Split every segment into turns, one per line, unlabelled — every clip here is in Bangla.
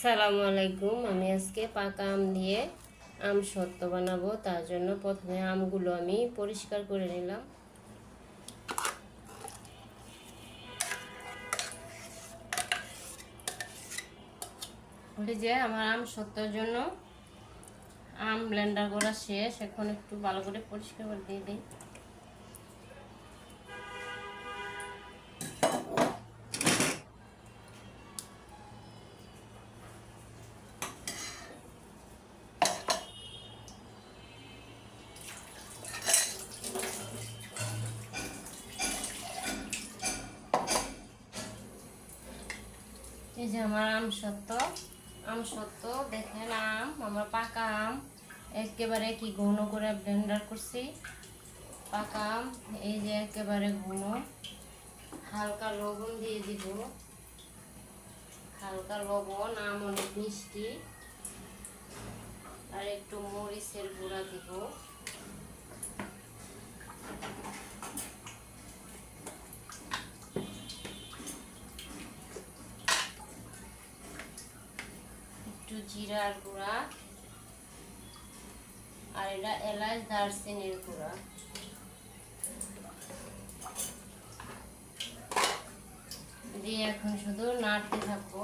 সালামু আলাইকুম। আমি আজকে পাকা আম দিয়ে আম সত্ত্ব বানাবো। তার জন্য প্রথমে আমগুলো আমি পরিষ্কার করে নিলাম। এই যে আমার আম সত্যর জন্য আম ব্লেন্ডার করা শেষ। এখন একটু ভালো করে পরিষ্কার করে দিয়ে দিই। এই যে আমার আম সত্য আম সত্য, দেখেন আম, আমার পাকা আম, একেবারে কি ঘন করে ব্লেন্ডার করছি। পাকা আম, এই যে একেবারে ঘন। হালকা লবণ দিয়ে দিব। হালকা লবণ, আম অনেক মিষ্টি। আর একটু মরিচের গুঁড়া দিব একটু জিরার গুঁড়া আর এটা এলাচ দারচিনির গুঁড়া। দিয়ে এখন শুধু নাড়তে থাকব।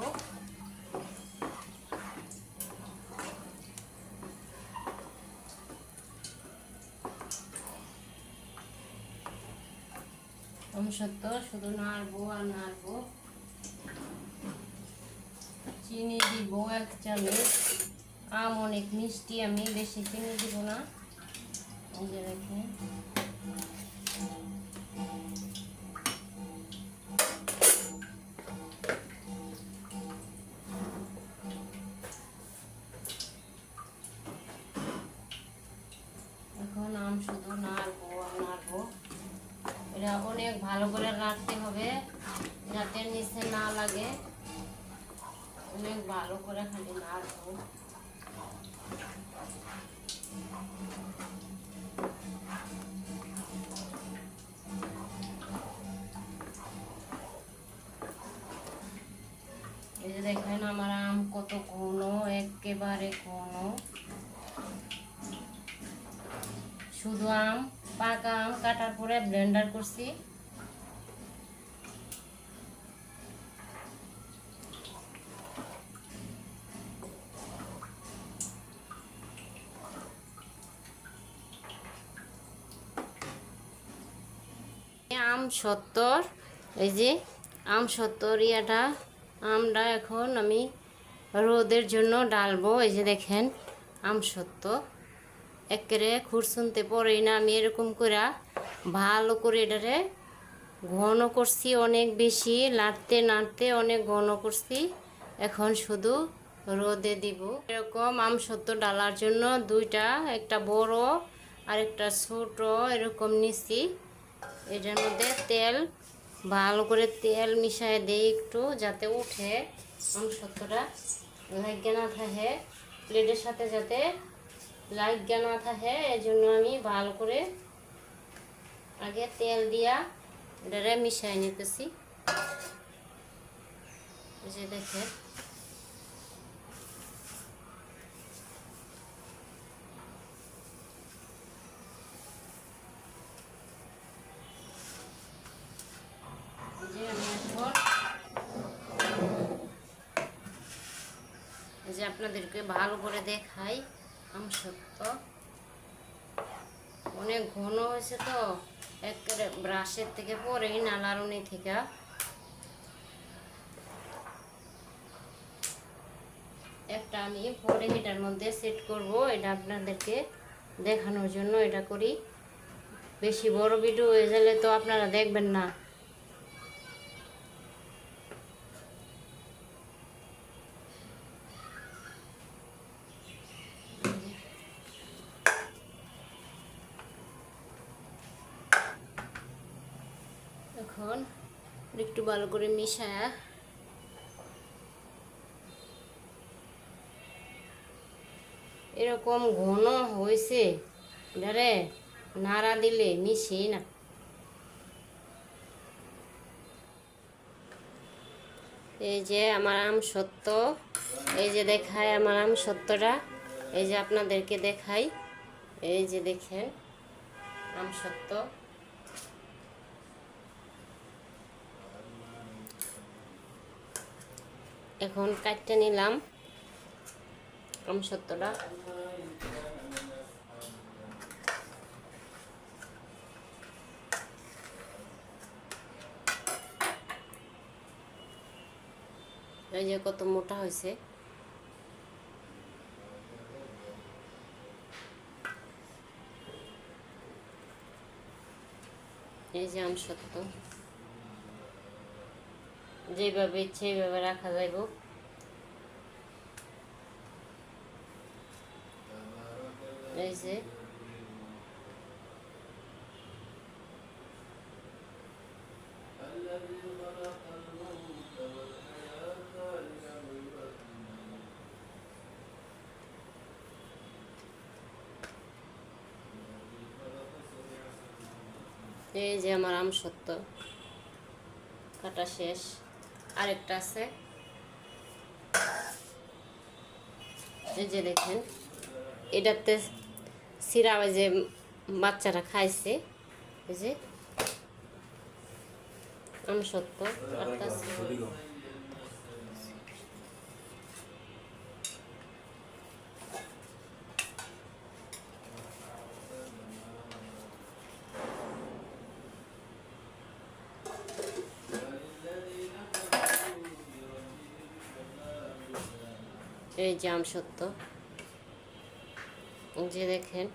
সত্য শুধু নাড়বো আর নাড়বো। চিনি দিব এক চামচ। আম অনেক মিষ্টি, আমি বেশি চিনি দিব না। এখন আম শুধু নাড়বো নাড়বো। এটা অনেক ভালো করে নাড়তে হবে, যাতে নিচে না লাগে। অনেক ভালো করে খালি নাড়বো এই যে দেখেন আমার আম কত ঘন, একেবারে ঘন। শুধু আম, পাকা আম কাটার পরে ব্লেন্ডার করছি আম সত্তর। এই যে আম সত্তর, ইয়াটা আমটা এখন আমি রোদের জন্য ডালবো। এই যে দেখেন, আম সত্য একেরে খুরসুনতে পরেই না, আমি এরকম করে ভালো করে এটারে ঘন করছি, অনেক বেশি নাড়তে নাড়তে অনেক ঘন করছি। এখন শুধু রোদে দিব। এরকম আম সত্য ডালার জন্য দুইটা, একটা বড় আর একটা ছোট এরকম নিছি। এটার মধ্যে তেল, ভালো করে তেল মিশায় দেই একটু যাতে উঠে সত্যটা লাগে না থাকে, প্লেটের সাথে যাতে লাগিয়ে না থাকে এই জন্য আমি ভালো করে আগে তেল দিয়া এটারে মিশাই নিতেছি। যে দেখে যে আমি এখন এই যে আপনাদেরকে ভালো করে দেখাই। আম সত্য। অনেক ঘন হয়েছে তো। একেবারে ব্রাশের থেকে পরেই নালারুনি থেকে। একটা আমি পরে এটার মধ্যে সেট করব। এটা আপনাদেরকে দেখানোর জন্য এটা করি। বেশি বড় ভিডিও হয়ে গেলে তো আপনারা দেখবেন না। এখন একটু ভালো করে মিশায়া। এরকম ঘন হয়েছে, এটারে নাড়া দিলে মিশে না।
এই যে আমার আম সত্য, এই যে দেখায় আমার আম সত্যটা, এই যে আপনাদেরকে দেখাই, এই যে দেখেন, আম সত্য। এখন কাটতে নিলাম আম সত্যটা এই যে কত মোটা হয়েছে। এই যে আম সত্য যেভাবে ইচ্ছে এইভাবে রাখা যাইব এই যে। এই যে আমার আম সত্য কাটা শেষ। আরেকটা আছে। এই যে দেখেন, এটাতে সিরা ওই যে বাচ্চারা খাইছে, এই যে। আমি সত্য এই জাম সত্য। যে দেখেন।